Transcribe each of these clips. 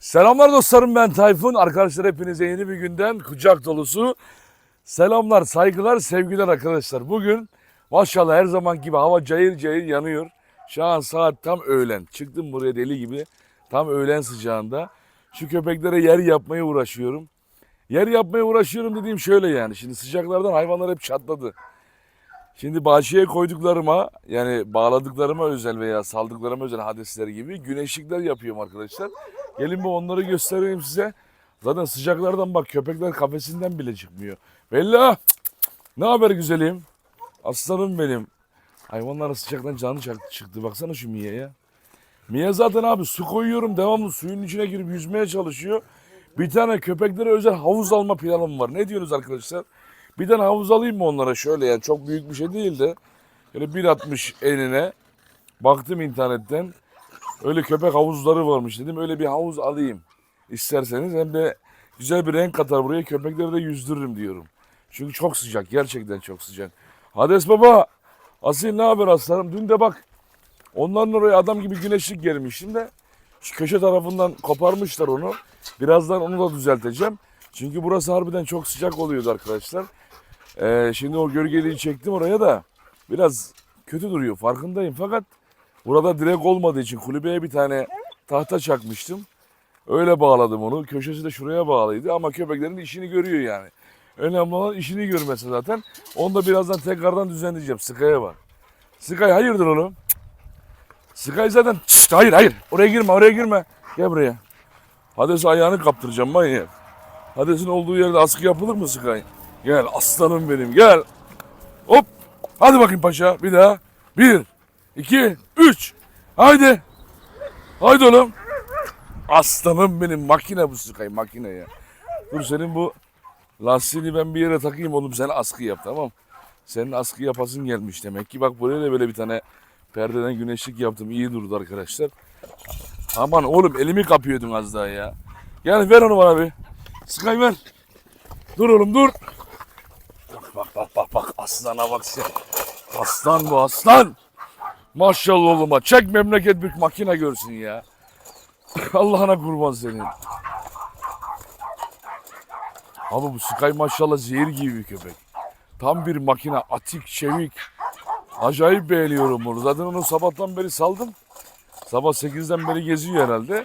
Selamlar dostlarım ben Tayfun. Arkadaşlar hepinize yeni bir günden kucak dolusu selamlar, saygılar, sevgiler arkadaşlar. Bugün maşallah her zaman gibi hava cayır cayır yanıyor. Şu an saat tam öğlen. Çıktım buraya deli gibi. Tam öğlen sıcağında. Şu köpeklere yer yapmaya uğraşıyorum. Yer yapmaya uğraşıyorum dediğim şöyle yani. Şimdi sıcaklardan hayvanlar hep çatladı. Şimdi bahçeye koyduklarıma yani bağladıklarıma özel veya saldıklarıma özel hadesler gibi güneşlikler yapıyorum arkadaşlar. Gelin bir onları göstereyim size. Zaten sıcaklardan bak köpekler kafesinden bile çıkmıyor. Bella! Ne haber güzelim? Aslanım benim. Hayvanlar sıcaktan canı çıktı. Baksana şu Mia'ya. Mia zaten abi su koyuyorum devamlı suyun içine girip yüzmeye çalışıyor. Bir tane köpeklere özel havuz alma planım var. Ne diyorsunuz arkadaşlar? Bir tane havuz alayım mı onlara şöyle yani çok büyük bir şey değil de. Böyle 1.60 enine. Baktım internetten. Öyle köpek havuzları varmış dedim. Öyle bir havuz alayım isterseniz. Hem de güzel bir renk katar buraya. Köpekleri de yüzdürürüm diyorum. Çünkü çok sıcak. Gerçekten çok sıcak. Hades baba. Asil ne haber aslanım? Dün de bak onların oraya adam gibi güneşlik gelmiştim de şu köşe tarafından koparmışlar onu. Birazdan onu da düzelteceğim. Çünkü burası harbiden çok sıcak oluyordu arkadaşlar. Ee, şimdi o gölgeliği çektim oraya da biraz kötü duruyor farkındayım. Fakat burada direk olmadığı için kulübeye bir tane tahta çakmıştım. Öyle bağladım onu. Köşesi de şuraya bağlıydı ama köpeklerin işini görüyor yani. Önemli olan işini görmesi zaten. Onu da birazdan tekrardan düzenleyeceğim. Sky'a bak. Sky hayırdır oğlum? Sky zaten Şşt, hayır hayır oraya girme oraya girme. Gel buraya. Hades'e ayağını kaptıracağım manyak. Hades'in olduğu yerde askı yapılır mı Sky? Gel aslanım benim gel. Hop. Hadi bakayım paşa bir daha. Bir, iki, üç. Haydi. Haydi oğlum. Aslanım benim makine bu Sky makine ya. Dur senin bu lastiğini ben bir yere takayım oğlum sen askı yap tamam. Senin askı yapasın gelmiş demek ki. Bak buraya da böyle bir tane perdeden güneşlik yaptım. İyi durdu arkadaşlar. Aman oğlum elimi kapıyordun az daha ya. Gel ver onu bana bir. Sky ver. Dur oğlum dur. Bak bak bak bak aslana bak sen. Aslan bu aslan. Maşallah oğluma. Çek memleket bir makine görsün ya. Allah'ına kurban senin. Abi bu Sky maşallah zehir gibi bir köpek. Tam bir makine atik, çevik. Acayip beğeniyorum bunu. Zaten onu sabahtan beri saldım. Sabah 8'den beri geziyor herhalde.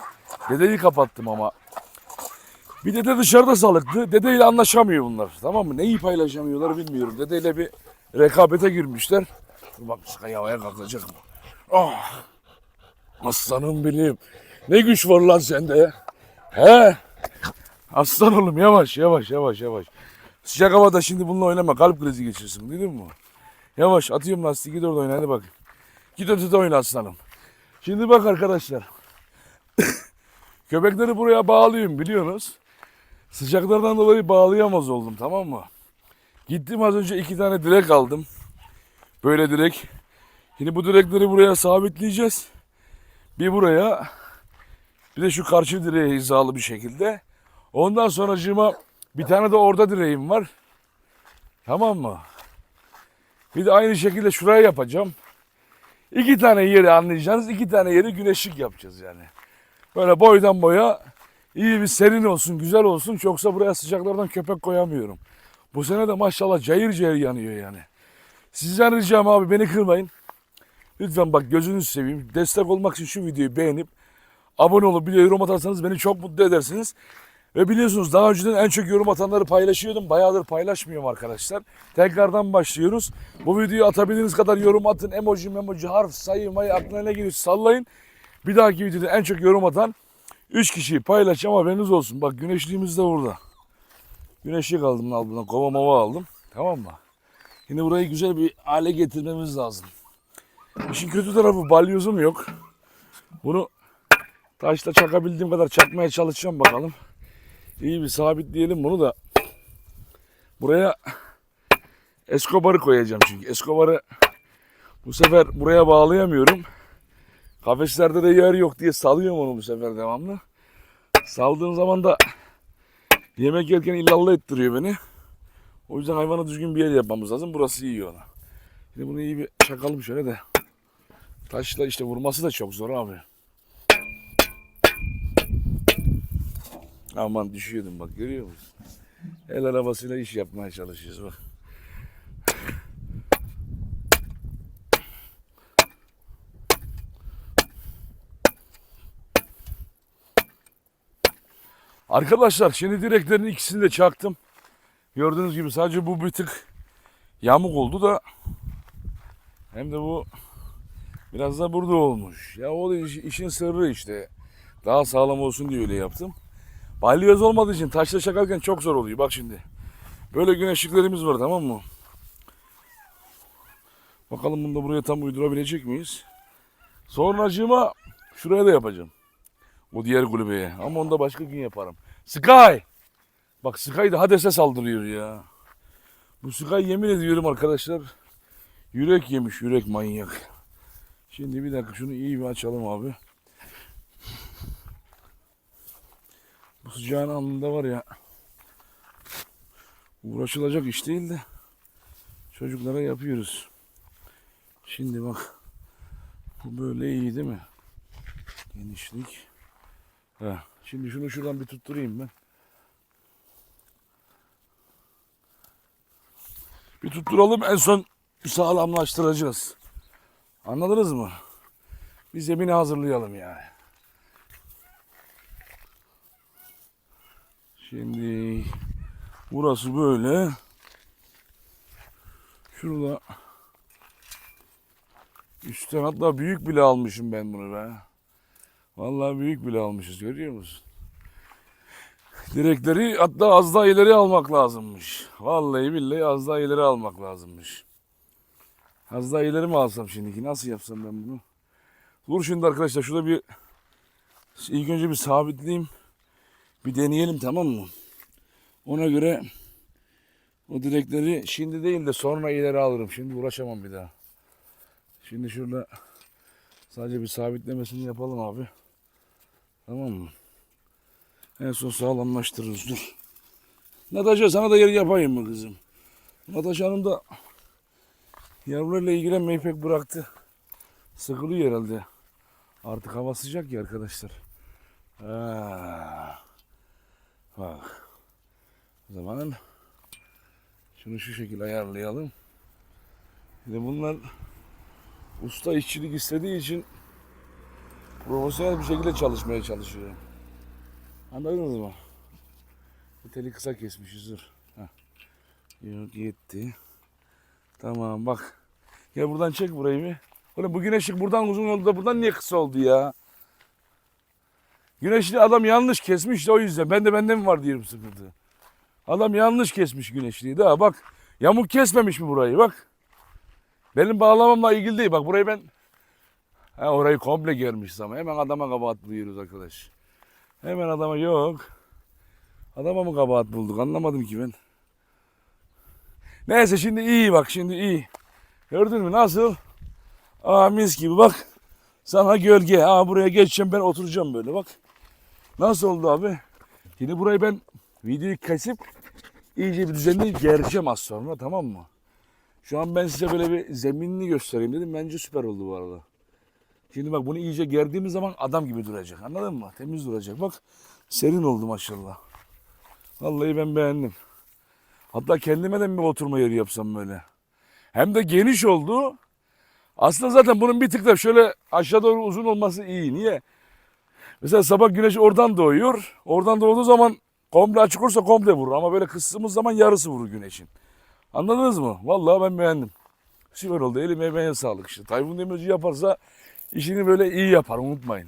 Dedeyi kapattım ama. Bir dede dışarıda salıktı. Dedeyle anlaşamıyor bunlar. Tamam mı? Neyi paylaşamıyorlar bilmiyorum. Dedeyle bir rekabete girmişler. Dur bak Sky havaya kalkacak mı? Ah! Aslanım benim. Ne güç var lan sende. He? Aslan oğlum yavaş yavaş yavaş yavaş. Sıcak havada şimdi bununla oynama kalp krizi geçirsin duydun mu? Yavaş atıyorum lastiği git orada oyna hadi bak. Git ötede oyna aslanım. Şimdi bak arkadaşlar. Köpekleri buraya bağlıyorum biliyorsunuz. Sıcaklardan dolayı bağlayamaz oldum tamam mı? Gittim az önce iki tane direk aldım. Böyle direk. Şimdi bu direkleri buraya sabitleyeceğiz. Bir buraya bir de şu karşı direğe hizalı bir şekilde. Ondan sonracığıma bir tane de orada direğim var. Tamam mı? Bir de aynı şekilde şuraya yapacağım. İki tane yeri anlayacağınız iki tane yeri güneşlik yapacağız yani. Böyle boydan boya iyi bir serin olsun, güzel olsun. Yoksa buraya sıcaklardan köpek koyamıyorum. Bu sene de maşallah cayır cayır yanıyor yani. Sizden ricam abi beni kırmayın. Lütfen bak gözünüzü seveyim. Destek olmak için şu videoyu beğenip abone olup bir de yorum atarsanız beni çok mutlu edersiniz. Ve biliyorsunuz daha önceden en çok yorum atanları paylaşıyordum. Bayağıdır paylaşmıyorum arkadaşlar. Tekrardan başlıyoruz. Bu videoyu atabildiğiniz kadar yorum atın. Emoji, memoji, harf, sayı, mayı aklına ne geliyorsa sallayın. Bir dahaki videoda en çok yorum atan 3 kişiyi paylaşacağım haberiniz olsun. Bak güneşliğimiz de burada. Güneşlik aldım al buradan. Kova mava aldım. Tamam mı? Şimdi burayı güzel bir hale getirmemiz lazım. İşin kötü tarafı balyozum yok. Bunu taşla çakabildiğim kadar çakmaya çalışacağım bakalım. İyi bir sabitleyelim bunu da. Buraya Escobar'ı koyacağım çünkü. Escobar'ı bu sefer buraya bağlayamıyorum. Kafeslerde de yer yok diye salıyorum onu bu sefer devamlı. Saldığım zaman da yemek yerken illallah ettiriyor beni. O yüzden hayvana düzgün bir yer yapmamız lazım. Burası iyi ona. Şimdi bunu iyi bir çakalım şöyle de. Taşla işte vurması da çok zor abi. Aman düşüyordum bak görüyor musun? El arabasıyla iş yapmaya çalışıyoruz bak. Arkadaşlar şimdi direklerin ikisini de çaktım. Gördüğünüz gibi sadece bu bir tık yamuk oldu da hem de bu biraz da burada olmuş. Ya o da iş- işin sırrı işte. Daha sağlam olsun diye öyle yaptım. Balyoz olmadığı için taşla çakarken çok zor oluyor. Bak şimdi. Böyle güneşliklerimiz var tamam mı? Bakalım bunu da buraya tam uydurabilecek miyiz? Sonracığıma şuraya da yapacağım. O diğer kulübeye. Ama onu da başka gün yaparım. Sky! Bak Sky da Hades'e saldırıyor ya. Bu Sky yemin ediyorum arkadaşlar. Yürek yemiş yürek manyak. Şimdi bir dakika şunu iyi bir açalım abi. Bu sıcağın anında var ya. Uğraşılacak iş değil de çocuklara yapıyoruz. Şimdi bak. Bu böyle iyi değil mi? Genişlik. Şimdi şunu şuradan bir tutturayım ben. Bir tutturalım en son sağlamlaştıracağız. Anladınız mı? Bir zemini hazırlayalım yani. Şimdi burası böyle. Şurada üstten hatta büyük bile almışım ben bunu be. Vallahi büyük bile almışız görüyor musun? Direkleri hatta az daha ileri almak lazımmış. Vallahi billahi az daha ileri almak lazımmış. Az daha ileri mi alsam şimdiki? Nasıl yapsam ben bunu? Dur şimdi arkadaşlar şurada bir ilk önce bir sabitleyeyim. Bir deneyelim tamam mı? Ona göre o direkleri şimdi değil de sonra ileri alırım. Şimdi uğraşamam bir daha. Şimdi şurada sadece bir sabitlemesini yapalım abi. Tamam mı? En son sağlamlaştırırız dur. Natasha sana da yer yapayım mı kızım? Natasha Hanım da yavrularla ilgilenmeyi pek bıraktı. Sıkılıyor herhalde. Artık hava sıcak ya arkadaşlar. Ha. Bak. O zaman şunu şu şekilde ayarlayalım. De bunlar usta işçilik istediği için profesyonel bir şekilde çalışmaya çalışıyor. Anladınız mı? Bu teli kısa kesmişiz dur. Heh. Yok yetti. Tamam bak. Ya buradan çek burayı bir. Oğlum bu güneşlik buradan uzun oldu da buradan niye kısa oldu ya? Güneşli adam yanlış kesmiş de o yüzden. Ben de bende mi var diyorum sıkıntı. Adam yanlış kesmiş güneşliği. Daha bak yamuk kesmemiş mi burayı bak. Benim bağlamamla ilgili değil. Bak burayı ben ha, orayı komple germiş ama hemen adama kabahat buluyoruz arkadaş. Hemen adama yok. Adama mı kabahat bulduk anlamadım ki ben. Neyse şimdi iyi bak şimdi iyi. Gördün mü nasıl? Aa mis gibi bak. Sana gölge. Aa buraya geçeceğim ben oturacağım böyle bak. Nasıl oldu abi? Şimdi burayı ben videoyu kesip iyice bir düzenleyip gereceğim az sonra tamam mı? Şu an ben size böyle bir zeminini göstereyim dedim. Bence süper oldu bu arada. Şimdi bak bunu iyice gerdiğimiz zaman adam gibi duracak. Anladın mı? Temiz duracak. Bak serin oldu maşallah. Vallahi ben beğendim. Hatta kendime de bir oturma yeri yapsam böyle. Hem de geniş oldu. Aslında zaten bunun bir tık da şöyle aşağı doğru uzun olması iyi. Niye? Mesela sabah güneş oradan doğuyor. Oradan doğduğu zaman komple açık olursa komple vurur. Ama böyle kıstığımız zaman yarısı vurur güneşin. Anladınız mı? Vallahi ben beğendim. Süper oldu. Elime emeğe sağlık işte. Tayfun Demirci yaparsa işini böyle iyi yapar unutmayın.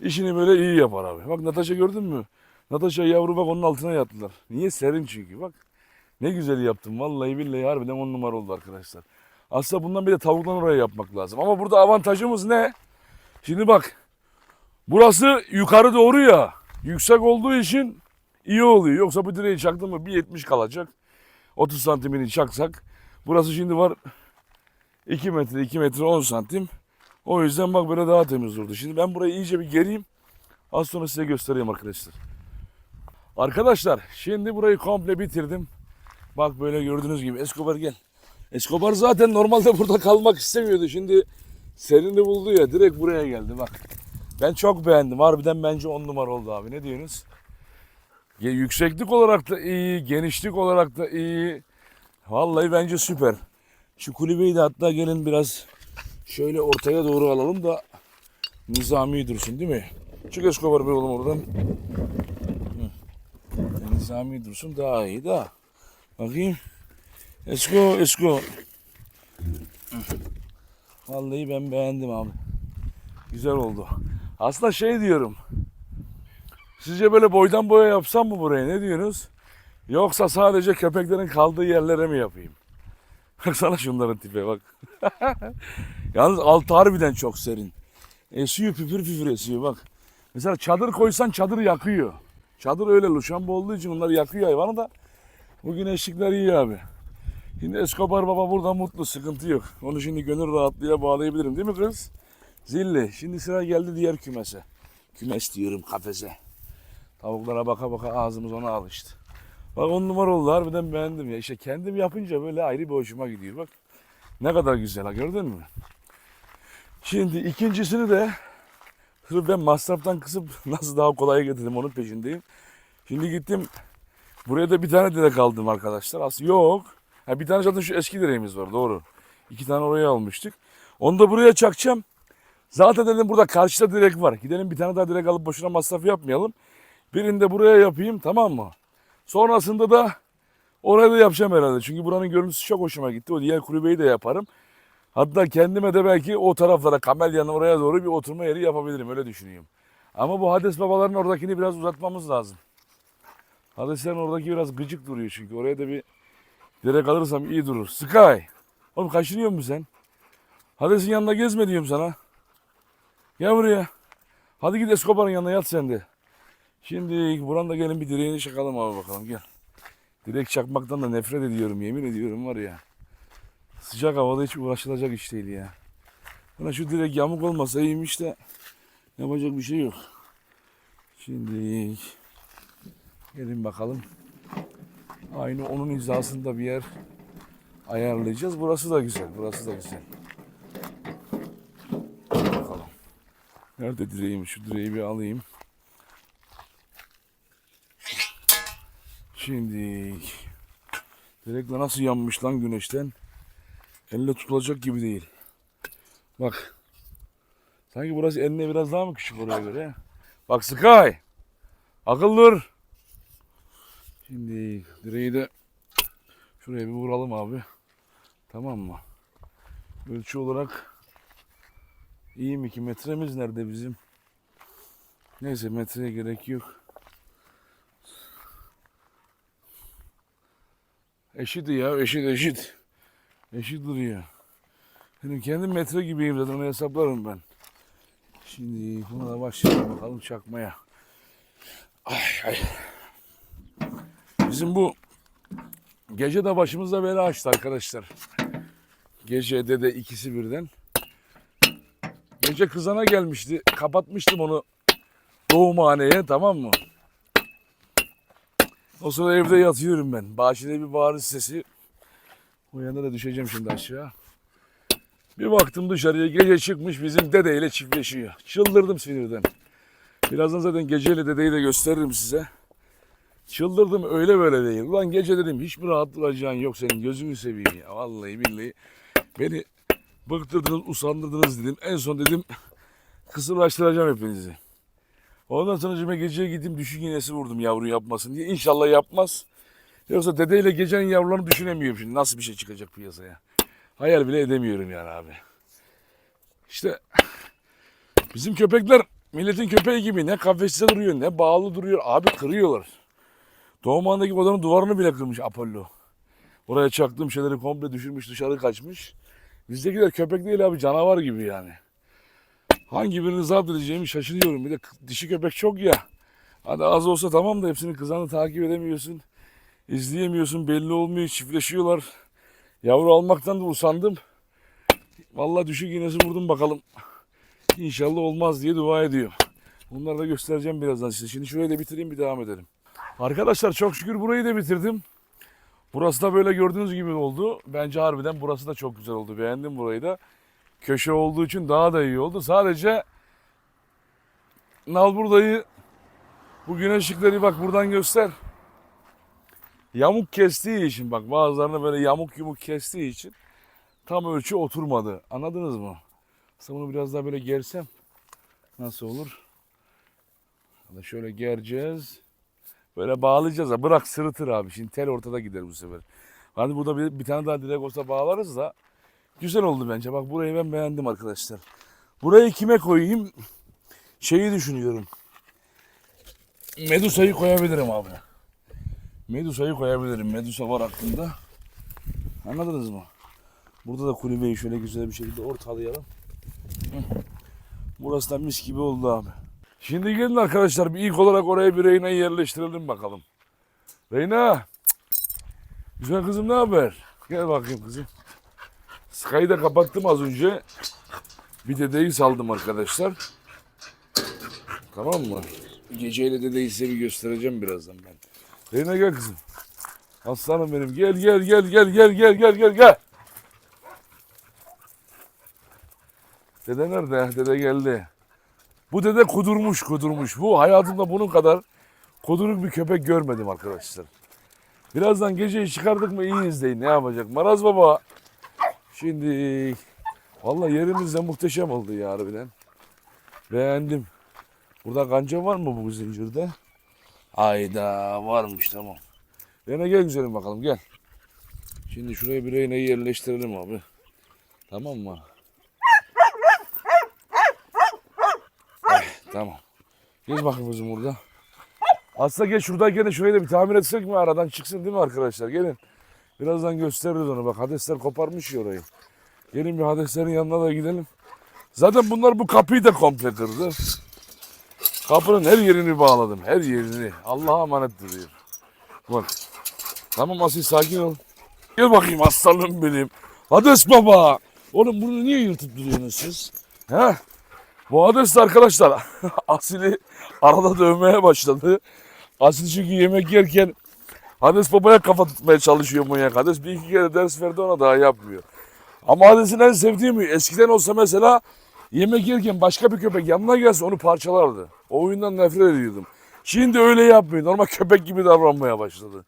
İşini böyle iyi yapar abi. Bak Natasha gördün mü? Natasha yavru bak onun altına yattılar. Niye? Serin çünkü bak. Ne güzel yaptım. Vallahi billahi harbiden on numara oldu arkadaşlar. Aslında bundan bir de tavuktan oraya yapmak lazım. Ama burada avantajımız ne? Şimdi bak. Burası yukarı doğru ya. Yüksek olduğu için iyi oluyor. Yoksa bu direği çaktın mı bir 70 kalacak. 30 santimini çaksak. Burası şimdi var 2 metre 2 metre 10 santim. O yüzden bak böyle daha temiz durdu. Şimdi ben burayı iyice bir gereyim. Az sonra size göstereyim arkadaşlar. Arkadaşlar şimdi burayı komple bitirdim. Bak böyle gördüğünüz gibi Escobar gel. Escobar zaten normalde burada kalmak istemiyordu. Şimdi serini buldu ya direkt buraya geldi bak. Ben çok beğendim. Harbiden bence on numara oldu abi. Ne diyorsunuz? Yükseklik olarak da iyi, genişlik olarak da iyi. Vallahi bence süper. Şu kulübeyi de hatta gelin biraz şöyle ortaya doğru alalım da nizami dursun değil mi? Çık Escobar Bey oğlum oradan. Hı. Nizami dursun daha iyi da. Bakayım. Esko, Esko. Vallahi ben beğendim abi. Güzel oldu. Aslında şey diyorum. Sizce böyle boydan boya yapsam mı buraya ne diyorsunuz? Yoksa sadece köpeklerin kaldığı yerlere mi yapayım? Baksana şunların tipe bak. Yalnız altı harbiden çok serin. Esiyor püfür püfür esiyor bak. Mesela çadır koysan çadır yakıyor. Çadır öyle luşamba olduğu için onlar yakıyor hayvanı da. Bu güneşlikler iyi abi. Şimdi Escobar baba burada mutlu sıkıntı yok. Onu şimdi gönül rahatlığıyla bağlayabilirim değil mi kız? Zilli. Şimdi sıra geldi diğer kümese. Kümes diyorum kafese. Tavuklara baka baka ağzımız ona alıştı. Bak on numara oldu harbiden beğendim ya. İşte kendim yapınca böyle ayrı bir hoşuma gidiyor bak. Ne kadar güzel ha gördün mü? Şimdi ikincisini de sırf ben masraftan kısıp nasıl daha kolay getirdim onun peşindeyim. Şimdi gittim buraya da bir tane direk aldım arkadaşlar. Aslında yok. Ha, bir tane zaten şu eski direğimiz var doğru. İki tane oraya almıştık. Onu da buraya çakacağım. Zaten dedim burada karşıda direk var. Gidelim bir tane daha direk alıp boşuna masraf yapmayalım. Birini de buraya yapayım tamam mı? Sonrasında da oraya da yapacağım herhalde. Çünkü buranın görüntüsü çok hoşuma gitti. O diğer kulübeyi de yaparım. Hatta kendime de belki o taraflara Kamelya'nın oraya doğru bir oturma yeri yapabilirim öyle düşünüyorum. Ama bu Hades babaların oradakini biraz uzatmamız lazım. Hadeslerin oradaki biraz gıcık duruyor çünkü. Oraya da bir direk alırsam iyi durur. Sky! Oğlum kaşınıyor musun sen? Hades'in yanında gezme diyorum sana. Gel buraya. Hadi git Escobar'ın yanına yat sen de. Şimdi buranın da gelin bir direğini çakalım abi bakalım gel. Direk çakmaktan da nefret ediyorum yemin ediyorum var ya. Sıcak havada hiç uğraşılacak iş değil ya. Buna şu direk yamuk olmasa iyiymiş de yapacak bir şey yok. Şimdi gelin bakalım. Aynı onun hizasında bir yer ayarlayacağız. Burası da güzel. Burası da güzel. Bakalım. Nerede direğim? Şu direği bir alayım. Şimdi direkle nasıl yanmış lan güneşten? Elle tutulacak gibi değil. Bak. Sanki burası eline biraz daha mı küçük oraya göre? Bak Sky. Dur. Şimdi direği de şuraya bir vuralım abi. Tamam mı? Ölçü olarak iyi mi ki metremiz nerede bizim? Neyse metreye gerek yok. Eşit ya eşit eşit. Eşit duruyor. Benim kendim metre gibiyim zaten onu hesaplarım ben. Şimdi buna da başlayalım bakalım çakmaya. Ay ay. Bizim bu gece de başımızda bela açtı arkadaşlar. Gece de ikisi birden. Gece kızana gelmişti. Kapatmıştım onu doğumhaneye tamam mı? O sırada evde yatıyorum ben. Bahçede bir bağırış sesi. O yana da düşeceğim şimdi aşağı. Bir baktım dışarıya gece çıkmış bizim dedeyle çiftleşiyor. Çıldırdım sinirden. Birazdan zaten geceyle dedeyi de gösteririm size. Çıldırdım öyle böyle değil. Ulan gece dedim hiç mi rahat yok senin gözünü seveyim ya. Vallahi billahi beni bıktırdınız usandırdınız dedim. En son dedim kısırlaştıracağım hepinizi. Ondan sonra cime geceye gittim düşük iğnesi vurdum yavru yapmasın diye. İnşallah yapmaz. Yoksa dedeyle gecenin yavrularını düşünemiyorum şimdi. Nasıl bir şey çıkacak piyasaya. Hayal bile edemiyorum yani abi. İşte bizim köpekler milletin köpeği gibi ne kafeste duruyor ne bağlı duruyor. Abi kırıyorlar. Doğumhanedeki odanın duvarını bile kırmış Apollo. Oraya çaktığım şeyleri komple düşürmüş dışarı kaçmış. Bizdekiler köpek değil abi canavar gibi yani. Hangi birini zapt edeceğimi şaşırıyorum. Bir de dişi köpek çok ya. Hadi az olsa tamam da hepsini kızanı takip edemiyorsun. İzleyemiyorsun belli olmuyor çiftleşiyorlar. Yavru almaktan da usandım. Vallahi düşük iğnesi vurdum bakalım. İnşallah olmaz diye dua ediyorum. Bunları da göstereceğim birazdan size. Şimdi şurayı da bitireyim bir devam edelim. Arkadaşlar çok şükür burayı da bitirdim. Burası da böyle gördüğünüz gibi oldu. Bence harbiden burası da çok güzel oldu. Beğendim burayı da. Köşe olduğu için daha da iyi oldu. Sadece Nalbur dayı Bu güneş ışıkları bak buradan göster. Yamuk kestiği için bak bazılarına böyle yamuk yumuk kestiği için tam ölçü oturmadı. Anladınız mı? Aslında bunu biraz daha böyle gersem nasıl olur? Da şöyle gereceğiz. Böyle bağlayacağız ha. Bırak sırıtır abi. Şimdi tel ortada gider bu sefer. Hadi burada bir, bir tane daha direk olsa bağlarız da. Güzel oldu bence. Bak burayı ben beğendim arkadaşlar. Burayı kime koyayım? Şeyi düşünüyorum. Medusa'yı koyabilirim abi. Medusa'yı koyabilirim. Medusa var aklımda. Anladınız mı? Burada da kulübeyi şöyle güzel bir şekilde ortalayalım. Burası da mis gibi oldu abi. Şimdi gelin arkadaşlar bir ilk olarak oraya bir Reyna'yı yerleştirelim bakalım. Reyna. Güzel kızım ne haber? Gel bakayım kızım. Sky'ı da kapattım az önce. Bir dedeyi saldım arkadaşlar. Tamam mı? Geceyle dedeyi size bir göstereceğim birazdan ben. Reyna gel kızım. Aslanım benim. Gel gel gel gel gel gel gel gel gel. Dede nerede? Dede geldi. Bu dede kudurmuş kudurmuş. Bu hayatımda bunun kadar kuduruk bir köpek görmedim arkadaşlar. Birazdan geceyi çıkardık mı iyi izleyin ne yapacak. Maraz baba. Şimdi vallahi yerimiz de muhteşem oldu ya harbiden. Beğendim. Burada kanca var mı bu zincirde? Ayda varmış tamam. Rene gel güzelim bakalım gel. Şimdi şuraya bir Rene'yi yerleştirelim abi. Tamam mı? Eh, tamam. Geç bakayım kızım burada. Aslında gel şuradayken de şurayı da bir tamir etsek mi aradan çıksın değil mi arkadaşlar? Gelin. Birazdan gösteririz onu. Bak Hadesler koparmış ya orayı. Gelin bir Hadeslerin yanına da gidelim. Zaten bunlar bu kapıyı da komple kırdı. Kapının her yerini bağladım. Her yerini. Allah'a emanet duruyor. Bak. Tamam Asil sakin ol. Gel bakayım aslanım benim. Hades baba. Oğlum bunu niye yırtıp duruyorsunuz siz? He? Bu Hades de arkadaşlar Asil'i arada dövmeye başladı. Asil çünkü yemek yerken Hades babaya kafa tutmaya çalışıyor manyak. Hades bir iki kere ders verdi ona daha yapmıyor. Ama Hades'in en sevdiği mi? Eskiden olsa mesela yemek yerken başka bir köpek yanına gelse onu parçalardı. O oyundan nefret ediyordum. Şimdi öyle yapmıyor. Normal köpek gibi davranmaya başladı.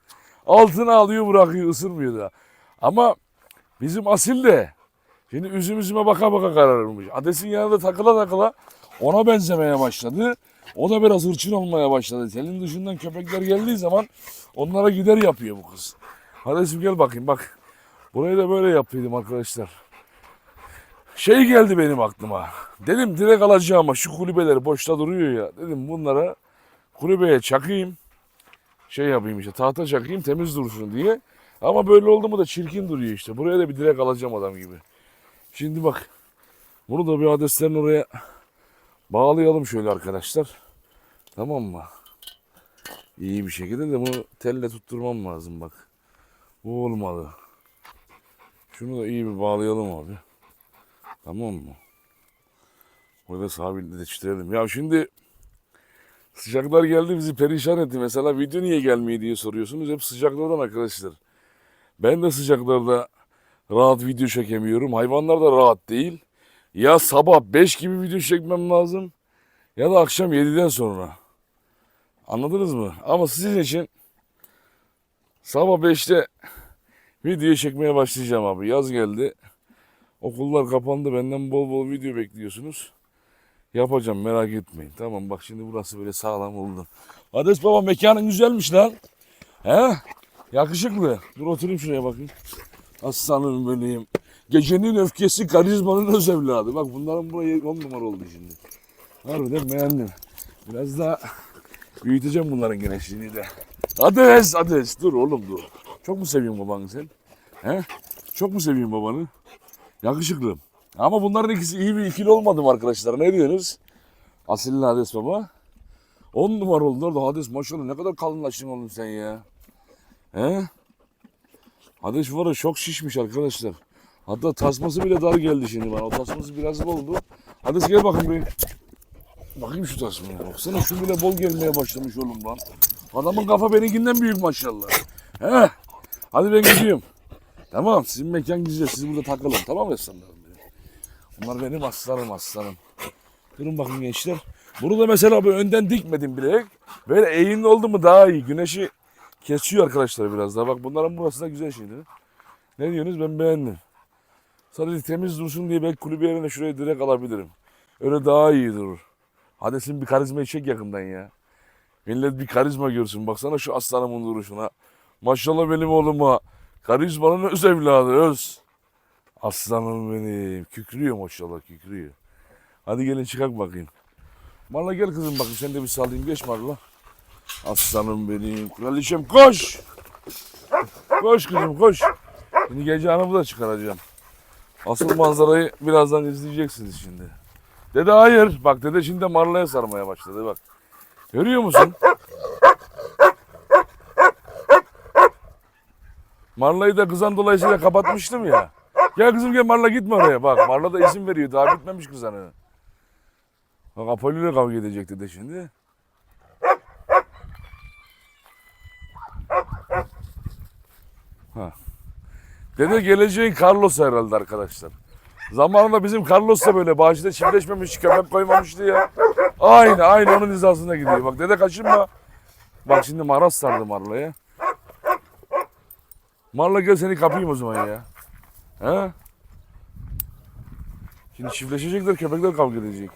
Altına alıyor bırakıyor ısırmıyor da. Ama bizim Asil de şimdi üzüm üzüme baka baka kararmış. Hades'in yanında takıla takıla ona benzemeye başladı. O da biraz hırçın olmaya başladı. Telin dışından köpekler geldiği zaman onlara gider yapıyor bu kız. Hades'im gel bakayım bak. Burayı da böyle yapıyordum arkadaşlar. Şey geldi benim aklıma. Dedim direkt alacağım ama şu kulübeler boşta duruyor ya. Dedim bunlara kulübeye çakayım. Şey yapayım işte tahta çakayım temiz dursun diye. Ama böyle oldu mu da çirkin duruyor işte. Buraya da bir direkt alacağım adam gibi. Şimdi bak. Bunu da bir adreslerin oraya bağlayalım şöyle arkadaşlar. Tamam mı? İyi bir şekilde de bunu telle tutturmam lazım bak. Bu olmadı. Şunu da iyi bir bağlayalım abi. Tamam mı? Burada sabitleştirelim. Ya şimdi sıcaklar geldi bizi perişan etti. Mesela video niye gelmiyor diye soruyorsunuz. Hep sıcaklardan arkadaşlar. Ben de sıcaklarda rahat video çekemiyorum. Hayvanlar da rahat değil. Ya sabah 5 gibi video çekmem lazım ya da akşam 7'den sonra. Anladınız mı? Ama sizin için sabah 5'te video çekmeye başlayacağım abi. Yaz geldi. Okullar kapandı. Benden bol bol video bekliyorsunuz. Yapacağım merak etmeyin. Tamam bak şimdi burası böyle sağlam oldu. Hades baba mekanın güzelmiş lan. He? Yakışıklı. Dur oturayım şuraya bakayım. Aslanım benim. Gecenin öfkesi karizmanın öz evladı. Bak bunların burayı on numara oldu şimdi. Harbiden beğendim. Biraz daha büyüteceğim bunların güneşliğini de. Hades, Hades. Dur oğlum dur. Çok mu seviyorsun babanı sen? He? Çok mu seviyorsun babanı? Yakışıklı. Ama bunların ikisi iyi bir ikili olmadı mı arkadaşlar? Ne diyorsunuz? Asil'le Hades baba. On numara oldular da Hades maşallah ne kadar kalınlaştın oğlum sen ya. He? Hades var ya çok şişmiş arkadaşlar. Hatta tasması bile dar geldi şimdi bana. O tasması biraz boldu. Hades gel bakayım bir. Bakayım şu tasmaya. Baksana şu bile bol gelmeye başlamış oğlum lan. Adamın kafa benimkinden büyük maşallah. He? Hadi ben gidiyorum. Tamam sizin mekan güzel. Siz burada takılın. Tamam mı aslanlarım? Bunlar benim aslanım aslanım. Durun bakın gençler. Bunu da mesela böyle önden dikmedim bile. Böyle eğimli oldu mu daha iyi. Güneşi kesiyor arkadaşlar biraz daha. Bak bunların burası da güzel şimdi. Ne diyorsunuz? Ben beğendim. Sadece temiz dursun diye belki kulübe yerine şuraya direkt alabilirim. Öyle daha iyi durur. Şimdi bir karizmayı çek yakından ya. Millet bir karizma görsün. Baksana şu aslanımın duruşuna. Maşallah benim oğluma. Karizmanın öz evladı öz. Aslanım benim. Kükrüyor maşallah kükrüyor. Hadi gelin çıkak bakayım. Marla gel kızım bakayım sen de bir sallayayım. Geç Marla. Aslanım benim. Kraliçem koş. Koş kızım koş. Şimdi gece anamı da çıkaracağım. Asıl manzarayı birazdan izleyeceksiniz şimdi. Dede hayır. Bak dede şimdi marlaya sarmaya başladı bak. Görüyor musun? Marlayı da kızan dolayısıyla kapatmıştım ya. Gel kızım gel Marla gitme oraya bak. Marla da izin veriyor. Daha bitmemiş kızanı. Bak Apollo ile kavga edecek dede şimdi. Ha. Dede geleceğin Carlos herhalde arkadaşlar. Zamanında bizim Carlos da böyle bahçede çiftleşmemiş, köpek koymamıştı ya. Aynı, aynı onun hizasına gidiyor. Bak dede kaçınma. Bak şimdi maraz sardı Marla'ya. Marla gel seni kapayım o zaman ya. He? Şimdi çiftleşecekler, köpekler kavga edecek.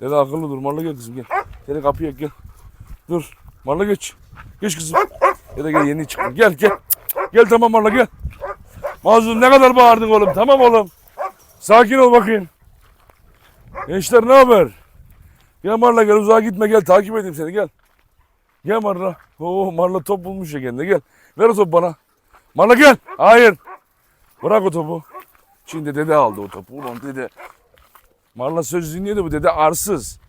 Dede akıllı dur, Marla gel kızım gel. Seni kapıya gel. Dur, Marla geç. Geç kızım. Dede gel yeni çıktın. Gel gel. Gel tamam Marla gel. Mazlum ne kadar bağırdın oğlum. Tamam oğlum. Sakin ol bakayım. Gençler ne haber? Gel Marla gel uzağa gitme gel takip edeyim seni gel. Gel Marla. Oo Marla top bulmuş ya kendine gel. Ver o topu bana. Marla gel. Hayır. Bırak o topu. Şimdi dede aldı o topu. Ulan dede. Marla söz dinliyordu bu dede arsız.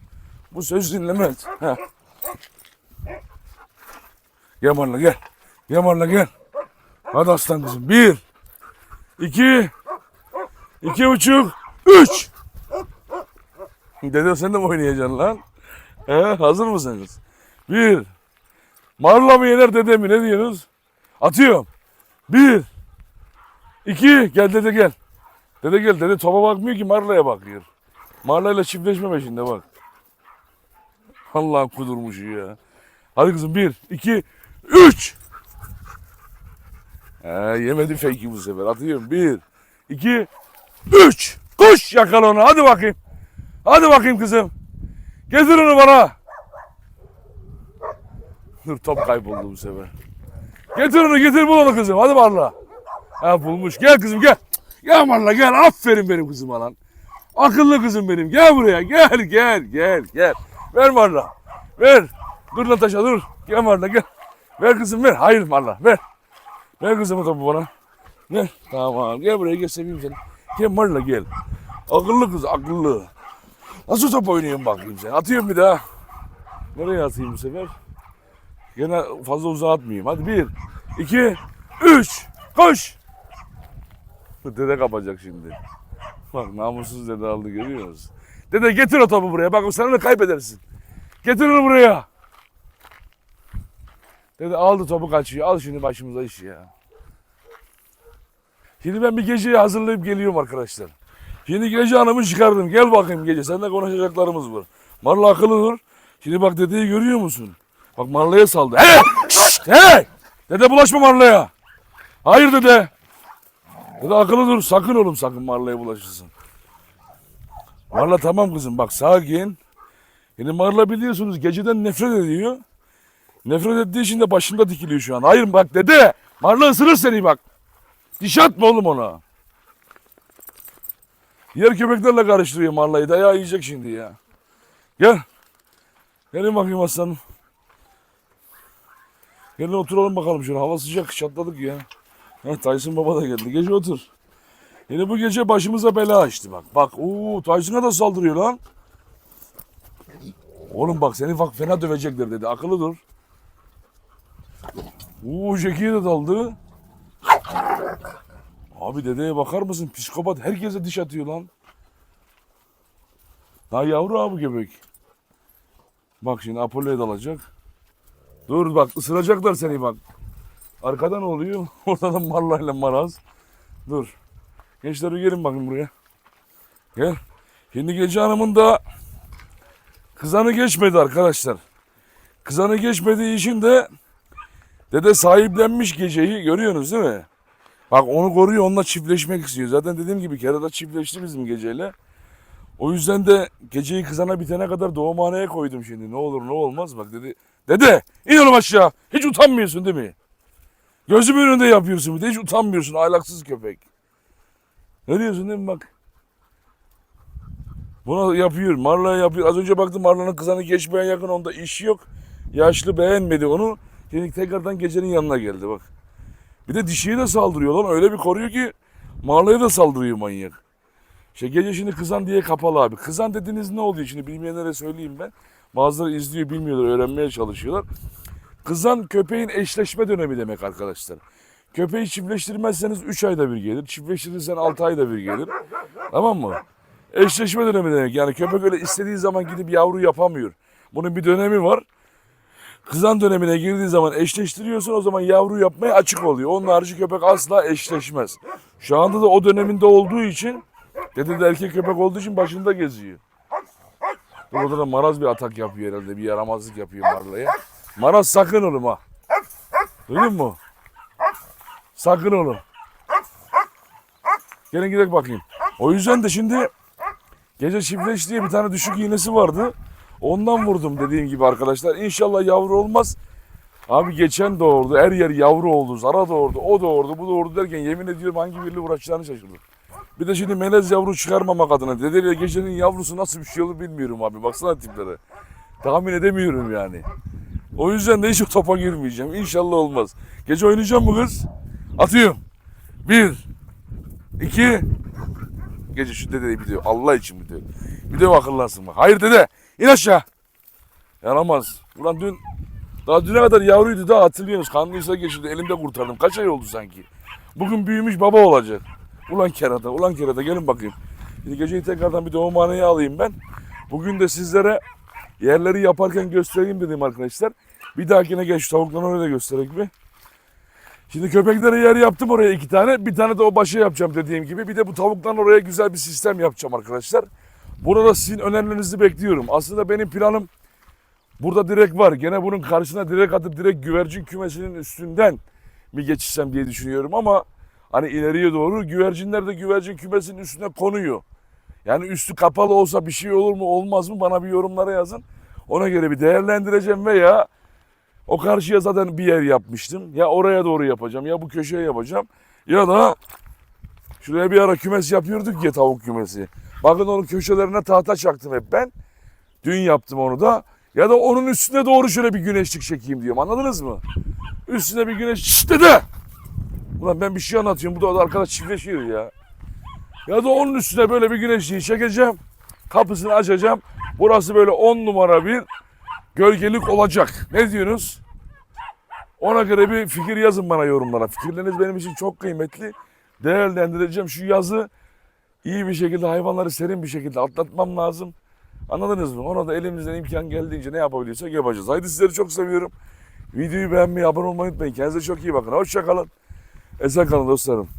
Bu söz dinlemez. Heh. Gel Marla gel. Gel Marla gel. Hadi aslan kızım. Bir. iki, iki buçuk. Üç. Dede sen de mi oynayacaksın lan? He, hazır mısınız? Bir. Marla mı yener dede mi? Ne diyorsunuz? Atıyorum. Bir. iki. Gel dede gel. Dede gel. Dede topa bakmıyor ki Marla'ya bakıyor. Marla'yla çiftleşme peşinde bak. Allah'ım kudurmuş ya. Hadi kızım bir, iki, üç. He, yemedi fake'i bu sefer. Atıyorum. Bir, iki, üç. Koş yakala onu. Hadi bakayım. Hadi bakayım kızım. Getir onu bana. Dur top kayboldu bu sefer. Getir onu getir bul onu kızım. Hadi Marla. Ha bulmuş. Gel kızım gel. Gel Marla gel. Aferin benim kızıma lan. Akıllı kızım benim. Gel buraya. Gel gel gel gel. Ver Marla. Ver. Dur Natasha dur. Gel Marla gel. Ver kızım ver. Hayır Marla ver. Ver kızımı topu bana. Ver. Tamam. Gel buraya gel seveyim seni. Gel Marla gel. Akıllı kız akıllı. Nasıl top oynuyorsun bakayım sen. Atıyorum bir daha. Nereye atayım bu sefer? Gene fazla uzağa atmayayım. Hadi bir, iki, üç. Koş. Dede kapacak şimdi. Bak namussuz dede aldı görüyor musun? Dede getir o topu buraya. Bak sen onu kaybedersin. Getir onu buraya. Dede aldı topu kaçıyor. Al şimdi başımıza iş ya. Şimdi ben bir geceyi hazırlayıp geliyorum arkadaşlar. Şimdi gece hanımı çıkardım. Gel bakayım gece. Seninle konuşacaklarımız var. Marla akıllı dur. Şimdi bak dedeyi görüyor musun? Bak Marla'ya saldı. Hey! Şşt! Hey! Dede bulaşma Marla'ya. Hayır dede. Dede akıllı dur. Sakın oğlum sakın Marla'ya bulaşırsın. Marla tamam kızım bak sakin. Yani Marla biliyorsunuz geceden nefret ediyor. Nefret ettiği için de başında dikiliyor şu an. Hayır bak dede. Marla ısırır seni bak. Diş atma oğlum ona. Yer köpeklerle karıştırıyor Marla'yı. Dayağı yiyecek şimdi ya. Gel. Gelin bakayım aslanım. Gelin oturalım bakalım şöyle. Hava sıcak çatladık ya. Ha, Tyson baba da geldi. Gece otur. Yine bu gece başımıza bela açtı bak. Bak ooo Tyson'a da saldırıyor lan. Oğlum bak seni bak fena dövecekler dedi. Akıllı dur. Oo Jackie'ye de daldı. Abi dedeye bakar mısın? Psikopat herkese diş atıyor lan. Daha yavru abi göbek. Bak şimdi Apollo'ya dalacak. Dur bak ısıracaklar seni bak. Arkadan oluyor. Ortadan marlayla maraz. Dur. Gençler gelin bakın buraya. Gel. Şimdi gece hanımın da Kızanı geçmedi arkadaşlar. Kızanı geçmediği için de dede sahiplenmiş geceyi görüyorsunuz değil mi? Bak onu koruyor onunla çiftleşmek istiyor. Zaten dediğim gibi kerada çiftleşti bizim geceyle. O yüzden de geceyi kızana bitene kadar doğumhaneye koydum şimdi. Ne olur ne olmaz bak dedi. Dede in oğlum aşağı. Hiç utanmıyorsun değil mi? Gözümün önünde yapıyorsun bir de hiç utanmıyorsun ahlaksız köpek. Ne diyorsun değil mi bak. Buna yapıyor. Marla'ya yapıyor. Az önce baktım Marla'nın kızanı geçmeye yakın onda iş yok. Yaşlı beğenmedi onu. Şimdi tekrardan gecenin yanına geldi bak. Bir de dişiye de saldırıyor lan. Öyle bir koruyor ki Marla'ya da saldırıyor manyak. İşte gece şimdi kızan diye kapalı abi. Kızan dediğiniz ne oluyor şimdi bilmeyenlere söyleyeyim ben. Bazıları izliyor bilmiyorlar öğrenmeye çalışıyorlar. Kızan köpeğin eşleşme dönemi demek arkadaşlar. Köpeği çiftleştirmezseniz 3 ayda bir gelir. Çiftleştirirsen 6 ayda bir gelir. Tamam mı? Eşleşme dönemi demek. Yani köpek öyle istediği zaman gidip yavru yapamıyor. Bunun bir dönemi var. Kızan dönemine girdiği zaman eşleştiriyorsun o zaman yavru yapmaya açık oluyor. Onun harici köpek asla eşleşmez. Şu anda da o döneminde olduğu için dede de erkek köpek olduğu için başında geziyor. Orada da maraz bir atak yapıyor herhalde. Bir yaramazlık yapıyor Marla'ya. Maraz sakın oğlum ha. Duydun mu? Sakın oğlum. Gelin gidelim bakayım. O yüzden de şimdi gece çiftleş diye bir tane düşük iğnesi vardı. Ondan vurdum dediğim gibi arkadaşlar. İnşallah yavru olmaz. Abi geçen doğurdu. Her yer yavru oldu. Zara doğurdu. O doğurdu. Bu doğurdu derken yemin ediyorum hangi biriyle uğraşacağını şaşırdım. Bir de şimdi melez yavru çıkarmamak adına. Dedeyle gecenin yavrusu nasıl bir şey olur bilmiyorum abi. Baksana tiplere. Tahmin edemiyorum yani. O yüzden de hiç o topa girmeyeceğim. İnşallah olmaz. Gece oynayacağım mı kız? Atıyorum. Bir. iki. Gece şu dedeyi bir diyor. Allah için bir diyor. Bir de akıllansın bak. Hayır dede. İn aşağı. Yaramaz. Ulan dün daha düne kadar yavruydu daha hatırlıyorsunuz. Kanlıysa geçirdi. Elimde kurtardım. Kaç ay oldu sanki. Bugün büyümüş baba olacak. Ulan kerata, ulan kerata gelin bakayım. Şimdi geceyi tekrardan bir doğumhaneye alayım ben. Bugün de sizlere yerleri yaparken göstereyim dedim arkadaşlar. Bir dahakine şu tavukları oraya da göstereyim bir. Şimdi köpeklere yer yaptım oraya iki tane. Bir tane de o başa yapacağım dediğim gibi. Bir de bu tavuktan oraya güzel bir sistem yapacağım arkadaşlar. Burada sizin önerilerinizi bekliyorum. Aslında benim planım burada direkt var. Gene bunun karşısına direkt atıp direkt güvercin kümesinin üstünden mi geçişsem diye düşünüyorum ama hani ileriye doğru güvercinler de güvercin kümesinin üstüne konuyor. Yani üstü kapalı olsa bir şey olur mu olmaz mı bana bir yorumlara yazın. Ona göre bir değerlendireceğim veya o karşıya zaten bir yer yapmıştım. Ya oraya doğru yapacağım ya bu köşeye yapacağım. Ya da şuraya bir ara kümes yapıyorduk ya tavuk kümesi. Bakın onun köşelerine tahta çaktım hep ben. Dün yaptım onu da. Ya da onun üstüne doğru şöyle bir güneşlik çekeyim diyorum. Anladınız mı? Üstüne bir güneş... Şşt dede! Ulan ben bir şey anlatıyorum. Bu da arkadaş çiftleşiyor ya. Ya da onun üstüne böyle bir güneşliği çekeceğim. Kapısını açacağım. Burası böyle on numara bir gölgelik olacak. Ne diyorsunuz? Ona göre bir fikir yazın bana yorumlara. Fikirleriniz benim için çok kıymetli. Değerlendireceğim. Şu yazı iyi bir şekilde hayvanları serin bir şekilde atlatmam lazım. Anladınız mı? Ona da elimizden imkan geldiğince ne yapabiliyorsak yapacağız. Haydi sizleri çok seviyorum. Videoyu beğenmeyi, abone olmayı unutmayın. Kendinize çok iyi bakın. Hoşçakalın. Esen kalın dostlarım.